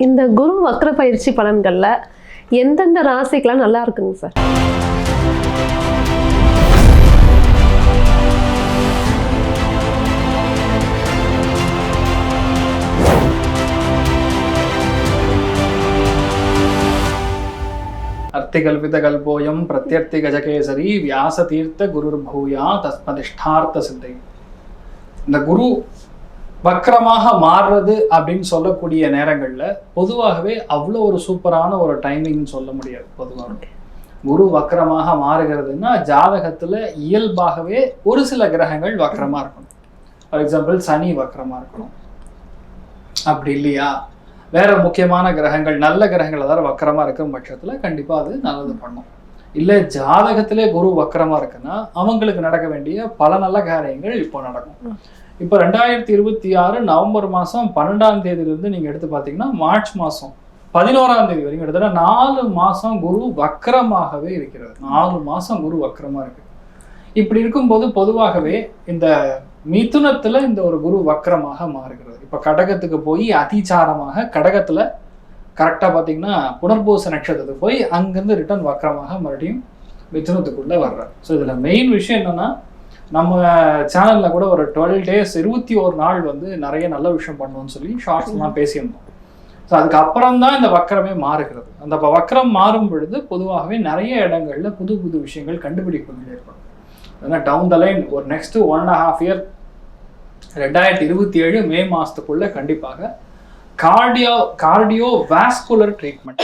இந்த குரு வக்ர பயிற்சி பலன்களில் எந்தெந்த ராசிக்கெலாம் நல்லா இருக்குங்க சார்? அர்த்திகல்பிதகல்போயம் பிரத்யர்த்தி கஜகேசரி வியாச தீர்த்த குருர் பூயா தஸ்மதிஷ்டார்த்த சித்தை இந்த குரு வக்கரமாக மாறுறது அப்படின்னு சொல்லக்கூடிய நேரங்கள்ல பொதுவாகவே அவ்வளோ ஒரு சூப்பரான ஒரு டைமிங் சொல்ல முடியாது பொதுவாக குரு வக்கரமாக மாறுகிறதுன்னா ஜாதகத்துல இயல்பாகவே ஒரு சில கிரகங்கள் வக்கரமா இருக்கணும். ஃபார் எக்ஸாம்பிள் சனி வக்கரமா இருக்கணும். அப்படி இல்லையா? வேற முக்கியமான கிரகங்கள் நல்ல கிரகங்கள் அதாவது வக்கரமா இருக்கும் பட்சத்துல கண்டிப்பா அது நல்லது பண்ணும். இல்லை ஜாதகத்திலே குரு வக்கரமா இருக்குன்னா அவங்களுக்கு நடக்க வேண்டிய பல நல்ல காரியங்கள் இப்போ நடக்கும். இப்போ ரெண்டாயிரத்தி இருபத்தி ஆறு நவம்பர் மாசம் பன்னெண்டாம் தேதியிலிருந்து நீங்க எடுத்து பார்த்தீங்கன்னா மார்ச் மாசம் பதினோராம் தேதி வரைக்கும் கிட்டத்தட்ட நாலு மாசம் குரு வக்கரமாகவே இருக்கிறது நாலு மாசம் குரு வக்கரமாக இருக்கு. இப்படி இருக்கும்போது பொதுவாகவே இந்த மிதுனத்துல இந்த ஒரு குரு வக்கரமாக மாறுகிறது. இப்ப கடகத்துக்கு போய் அதிசாரமாக கடகத்துல கரெக்டாக பார்த்தீங்கன்னா புனர்பூச நட்சத்திரத்துக்கு போய் அங்கேருந்து ரிட்டர்ன் வக்கரமாக மறுபடியும் மிதுனத்துக்குள்ள வர்றார். ஸோ இதில் மெயின் விஷயம் என்னன்னா நம்ம சேனலில் கூட ஒரு டுவெல் டேஸ் இருபத்தி ஒரு நாள் வந்து நிறைய நல்ல விஷயம் பண்ணுவோம்னு சொல்லி ஷார்ட்ஸ்லாம் பேசியிருந்தோம். ஸோ அதுக்கப்புறம் தான் இந்த வக்கரமே மாறுகிறது. அந்த வக்கரம் மாறும் பொழுது பொதுவாகவே நிறைய இடங்கள்ல புது புது விஷயங்கள் கண்டுபிடிப்புகள் ஏற்படும். ஏன்னா டவுன் த லைன் ஒரு next one and half year ரெண்டாயிரத்தி இருபத்தி ஏழு மே மாதத்துக்குள்ளே கண்டிப்பாக cardio cardio vascular treatment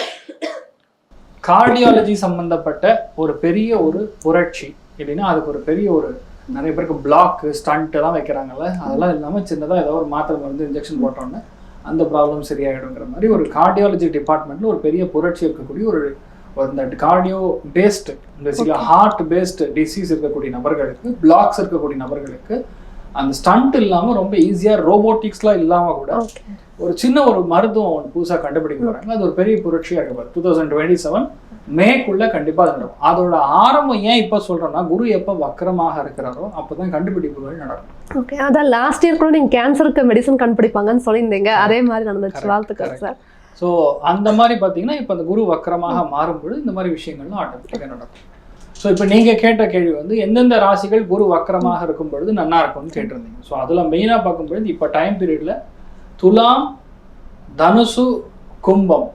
cardiology சம்பந்தப்பட்ட ஒரு பெரிய ஒரு புரட்சி இல்லைன்னா அதுக்கு ஒரு பெரிய ஒரு நிறைய பேருக்கு பிளாக் ஸ்டண்ட் எல்லாம் வைக்கிறாங்கல்ல அதெல்லாம் இல்லாமல் சின்னதாக ஏதோ ஒரு மாத்திரை மருந்து இன்ஜெக்ஷன் போட்டோன்னே அந்த ப்ராப்ளம் சரியாயிடுங்கிற மாதிரி ஒரு கார்டியாலஜி டிபார்ட்மெண்ட்ல ஒரு பெரிய புரட்சி இருக்கக்கூடிய ஒரு ஒரு இந்த கார்டியோ பேஸ்டு பேசிக்கலாக ஹார்ட் பேஸ்டு டிசீஸ் இருக்கக்கூடிய நபர்களுக்கு பிளாக்ஸ் இருக்கக்கூடிய நபர்களுக்கு அந்த ஸ்டண்ட் இல்லாமல் ரொம்ப ஈஸியாக ரோபோட்டிக்ஸ்லாம் இல்லாமல் கூட ஒரு சின்ன ஒரு மருத்துவம் ஒன்று புதுசாக கண்டுபிடிக்க போறாங்க. அது ஒரு பெரிய புரட்சியாக இருக்க டூ தௌசண்ட் டுவெண்ட்டி செவன் மேக்குள்ள கண்டிப்பாக அது நடக்கும். அதோட ஆரம்பம் ஏன் இப்போ சொல்றோம்னா குரு எப்போ வக்கரமாக இருக்கிறாரோ அப்பதான் கண்டுபிடிப்புகள் நடக்கும். ஓகே அதான் லாஸ்ட் இயர் கூட நீங்க கேன்சருக்கு மெடிசன் கண்டுபிடிப்பாங்கன்னு சொல்லியிருந்தீங்க. அதே மாதிரி நடந்துச்சு. வாழ்த்துக்கள். சார் ஸோ அந்த மாதிரி பார்த்தீங்கன்னா இப்போ அந்த குரு வக்கரமாக மாறும்பொழுது இந்த மாதிரி விஷயங்கள்லாம் ஆட்டோமேட்டிக்காக நடக்கும். ஸோ இப்போ நீங்கள் கேட்ட கேள்வி வந்து எந்தெந்த ராசிகள் குரு வக்கரமாக இருக்கும் பொழுது நல்லா இருக்கும்னு கேட்டிருந்தீங்க. ஸோ அதில் மெயினாக பார்க்கும்பொழுது இப்போ டைம் பீரியடில் துலாம் தனுசு கும்பம்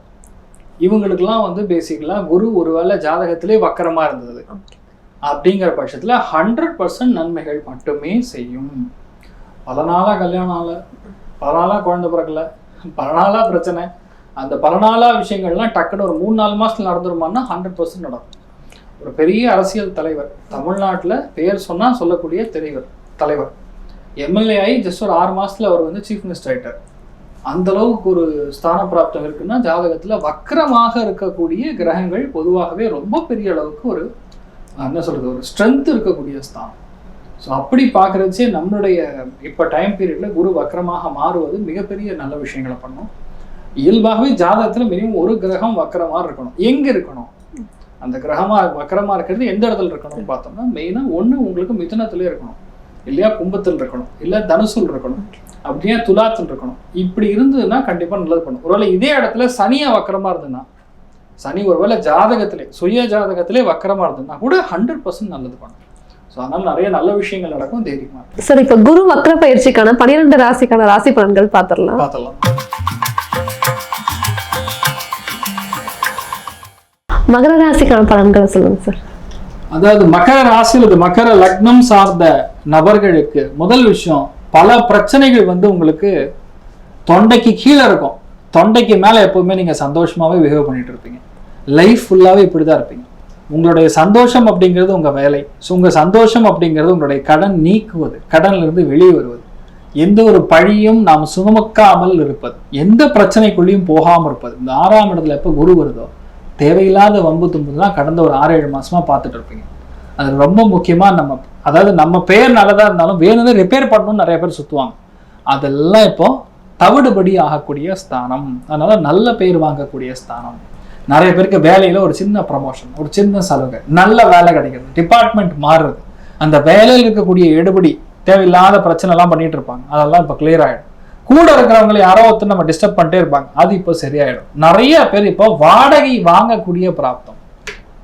இவங்களுக்கெல்லாம் வந்து பேசிக்கலாக குரு ஒருவேளை ஜாதகத்திலே வக்கரமாக இருந்தது. அப்படிங்கிற பட்சத்தில் ஹண்ட்ரட் பர்சன்ட் நன்மைகள் மட்டுமே செய்யும். பல நாளாக கல்யாணம் ஆகல பல நாளாக குழந்தை பிறக்கல பல நாளாக பிரச்சனை. அந்த பல நாளாக விஷயங்கள்லாம் டக்குன்னு ஒரு மூணு நாலு மாசத்துல நடந்துருமான்னா ஹண்ட்ரட் பர்சன்ட் நடக்கும். ஒரு பெரிய அரசியல் தலைவர். தமிழ்நாட்டில் பெயர் சொன்னால் சொல்லக்கூடிய தலைவர். தலைவர் எம்எல்ஏ ஆகி ஜஸ்ட் ஒரு ஆறு மாதத்தில் அவர் வந்து சீஃப் மினிஸ்டர் ஆகிட்டார் அந்த அளவுக்கு ஒரு ஸ்தான பிராப்தம் இருக்குன்னா ஜாதகத்தில் வக்கரமாக இருக்கக்கூடிய கிரகங்கள் பொதுவாகவே ரொம்ப பெரிய அளவுக்கு ஒரு என்ன சொல்கிறது ஒரு ஸ்ட்ரென்த் இருக்கக்கூடிய ஸ்தானம். ஸோ அப்படி பார்க்குறச்சே நம்மளுடைய இப்போ டைம் பீரியடில் குரு வக்கரமாக மாறுவது மிகப்பெரிய நல்ல விஷயங்களை பண்ணும். இயல்பாகவே ஜாதகத்தில் மினிமம் ஒரு கிரகம் வக்கரமாக இருக்கணும். எங்கே இருக்கணும்? அந்த கிரகமா வக்கரமா இருக்கிறது எந்த இடத்துல இருக்கணும்னு பார்த்தோம்னா மெயினா ஒண்ணு உங்களுக்கு மிதுனத்திலே இருக்கணும். இல்லையா கும்பத்தில் இருக்கணும். இல்ல தனுசுல் இருக்கணும். அப்படியே துலாத்தில் இருக்கணும். இப்படி இருந்ததுன்னா கண்டிப்பா நல்லது பண்ணும். ஒருவேளை இதே இடத்துல சனியா வக்கரமா இருந்ததுன்னா சனி ஒருவேளை ஜாதகத்திலே சுய ஜாதகத்திலே வக்கரமா இருந்ததுன்னா கூட ஹண்ட்ரட் பர்சன்ட் நல்லது பண்ணும். ஸோ அதனால நிறைய நல்ல விஷயங்கள் நடக்கும். தைரியமா இருக்கும். சார் இப்ப குரு வக்ர பயிற்சிக்கான பன்னிரெண்டு ராசிக்கான ராசி பலன்கள் பார்த்துடலாம். பார்த்துடலாம். மகர ராசிக்கான பலன்களை சொல்லுங்க சார். அதாவது மகர ராசி அல்லது மகர லக்னம் சார்ந்த நபர்களுக்கு முதல் விஷயம் பல பிரச்சனைகள் வந்து உங்களுக்கு தொண்டைக்கு கீழே இருக்கும். தொண்டைக்கு மேலே எப்பவுமே நீங்க சந்தோஷமாவே பிஹேவ் பண்ணிட்டு இருப்பீங்க. லைஃப் ஃபுல்லாவே இப்படிதான் இருப்பீங்க. உங்களுடைய சந்தோஷம் அப்படிங்கிறது உங்க வேலை. ஸோ உங்க சந்தோஷம் அப்படிங்கிறது உங்களுடைய கடன் நீக்குவது கடன்ல இருந்து வெளியே வருவது. எந்த ஒரு பழியும் நாம் சுமக்காமல் இருப்பது. எந்த பிரச்சனைக்குள்ளேயும் போகாமல் இருப்பது. இந்த ஆறாம் இடத்துல எப்போ குரு வருதோ தேவையில்லாத வம்பு தும்புலாம் கடந்த ஒரு ஆறு ஏழு மாசமா பார்த்துட்டு இருப்பீங்க. அது ரொம்ப முக்கியமாக நம்ம அதாவது நம்ம பேர் நல்லதாக இருந்தாலும் வேணும்னு ரிப்பேர் பண்ணணும்னு நிறைய பேர் சுற்றுவாங்க அதெல்லாம் இப்போ தவிடுபடி ஆகக்கூடிய ஸ்தானம். அதனால நல்ல பேர் வாங்கக்கூடிய ஸ்தானம். நிறைய பேருக்கு வேலையில் ஒரு சின்ன ப்ரமோஷன் ஒரு சின்ன சலுகை நல்ல வேலை கிடைக்கிறது டிபார்ட்மெண்ட் மாறுறது. அந்த வேலையில் இருக்கக்கூடிய எடுபடி தேவையில்லாத பிரச்சனைலாம் பண்ணிகிட்டு பண்ணிட்டு இருப்பாங்க. அதெல்லாம் இப்போ கிளியர் ஆகிடும் கூட இருக்கிறவங்களை யாரோ ஒருத்தர் நம்ம டிஸ்டர்ப் பண்ணிட்டே இருப்பாங்க. அது இப்போ சரியாயிடும். நிறைய பேர் இப்போ வாடகை வாங்கக்கூடிய பிராப்தம்.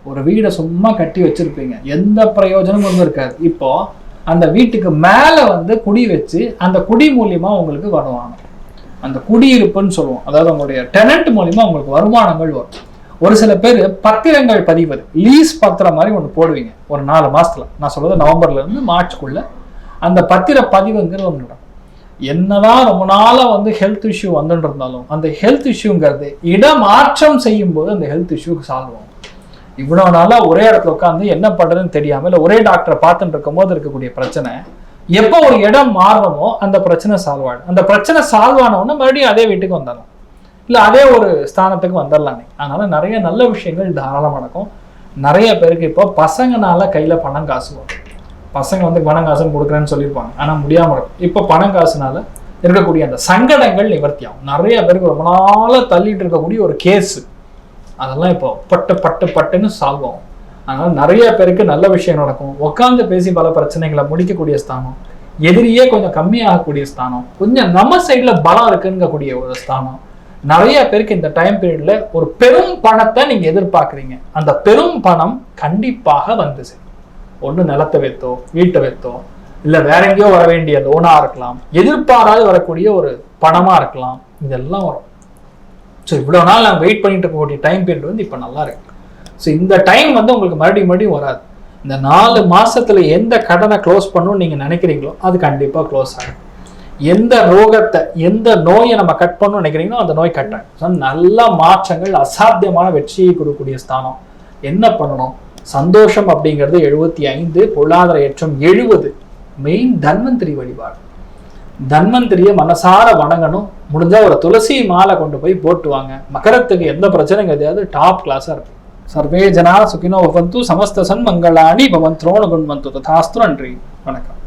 ஒரு வீடை சும்மா கட்டி வச்சிருப்பீங்க. எந்த பிரயோஜனமும் ஒன்றும் இருக்காது. இப்போ அந்த வீட்டுக்கு மேலே வந்து குடி வச்சு அந்த குடி மூலியமா உங்களுக்கு வருவாங்க அந்த குடியிருப்புன்னு சொல்லுவோம். அதாவது உங்களுடைய டெனண்ட் மூலியமா உங்களுக்கு வருமானங்கள் வரும். ஒரு சில பேர் பத்திரங்கள் பதிவது லீஸ் பத்திரம் மாதிரி ஒன்று போடுவீங்க. ஒரு நாலு மாசத்துல. நான் சொல்றது நவம்பர்ல இருந்து மார்ச்க்குள்ள அந்த பத்திர பதிவுங்கிறது ஒன்று நடக்கும். என்னதான் ரொம்ப நாளாக வந்து ஹெல்த் இஷ்யூ வந்துட்டு இருந்தாலும் அந்த ஹெல்த் இஷ்யூங்கிறது இடமாற்றம் செய்யும் போது அந்த ஹெல்த் இஷ்யூக்கு சால்வ் ஆகும். இவ்வளோ நாளாக ஒரே இடத்துல உட்காந்து என்ன பண்ணுறதுன்னு தெரியாமல் இல்லை ஒரே டாக்டரை பார்த்துட்டு இருக்கும் போது இருக்கக்கூடிய பிரச்சனை எப்போ ஒரு இடம் மாறணுமோ அந்த பிரச்சனை சால்வ் ஆகும் அந்த பிரச்சனை சால்வ் ஆனவுடனே மறுபடியும் அதே வீட்டுக்கு வந்துடலாம். இல்லை அதே ஒரு ஸ்தானத்துக்கு வந்துடலாமே அதனால நிறைய நல்ல விஷயங்கள் தாராளமாக நடக்கும். நிறைய பேருக்கு இப்போ பசங்கனால கையில் பணம் காசு வரும். பசங்க வந்து பணம் காசுன்னு கொடுக்குறேன்னு சொல்லியிருப்பாங்க. ஆனால் முடியாமல் இருக்கும். இப்போ பணம் காசுனால இருக்கக்கூடிய அந்த சங்கடங்கள் நிவர்த்தி ஆகும் நிறைய பேருக்கு ரொம்ப நாளாக தள்ளிட்டு இருக்கக்கூடிய ஒரு கேஸு. அதெல்லாம் இப்போ பட்டு பட்டு பட்டுன்னு சால்வ் ஆகும். அதனால் நிறைய பேருக்கு நல்ல விஷயம் நடக்கும். உட்காந்து பேசி பல பிரச்சனைகளை முடிக்கக்கூடிய ஸ்தானம். எதிரியே கொஞ்சம் கம்மியாகக்கூடிய ஸ்தானம். கொஞ்சம் நம்ம சைடில் பலம் இருக்குங்கக்கூடிய ஒரு ஸ்தானம். நிறைய பேருக்கு இந்த டைம் பீரியடில் ஒரு பெரும் பணத்தை நீங்கள் எதிர்பார்க்குறீங்க. அந்த பெரும் பணம் கண்டிப்பாக வந்து சேரும். ஒன்று நிலத்தை வைத்தோ வீட்டை வைத்தோ இல்லை வேற எங்கேயோ வர வேண்டிய லோனாக இருக்கலாம் எதிர்பாராது வரக்கூடிய ஒரு பணமாக இருக்கலாம் இதெல்லாம் வரும். ஸோ இவ்வளோ நாள் நாங்கள் வெயிட் பண்ணிட்டு இருக்கக்கூடிய டைம் பீரியட் வந்து இப்போ நல்லா இருக்கு. ஸோ இந்த டைம் வந்து உங்களுக்கு மறுபடியும் மறுபடியும் வராது. இந்த நாலு மாதத்தில் எந்த கடனை க்ளோஸ் பண்ணணும்னு நீங்கள் நினைக்கிறீங்களோ அது கண்டிப்பாக க்ளோஸ் ஆகும் எந்த ரோகத்தை எந்த நோயை நம்ம கட் பண்ணணும்னு நினைக்கிறீங்களோ அந்த நோய் கட் ஆகும் நல்ல மாற்றங்கள் அசாத்தியமான வெற்றியை கொடுக்கக்கூடிய ஸ்தானம். என்ன பண்ணணும்? சந்தோஷம் அப்படிங்கிறது எழுபத்தி ஐந்து பொருளாதார ஏற்றம் எழுபது. மெயின் தன்வந்திரி வழிபாடு. தன்வந்திரியை மனசார வணங்கணும். முடிஞ்சால் ஒரு துளசி மாலை கொண்டு போய் போட்டுவாங்க. மகரத்துக்கு எந்த பிரச்சனையும் கிடையாது. டாப் கிளாஸாக இருக்கும். சர்வே ஜனா சுகினோ பவந்து சமஸ்த சன்மங்களாணி பவன் திரோண குண்வந்து. ததாஸ்து நன்றி. வணக்கம்.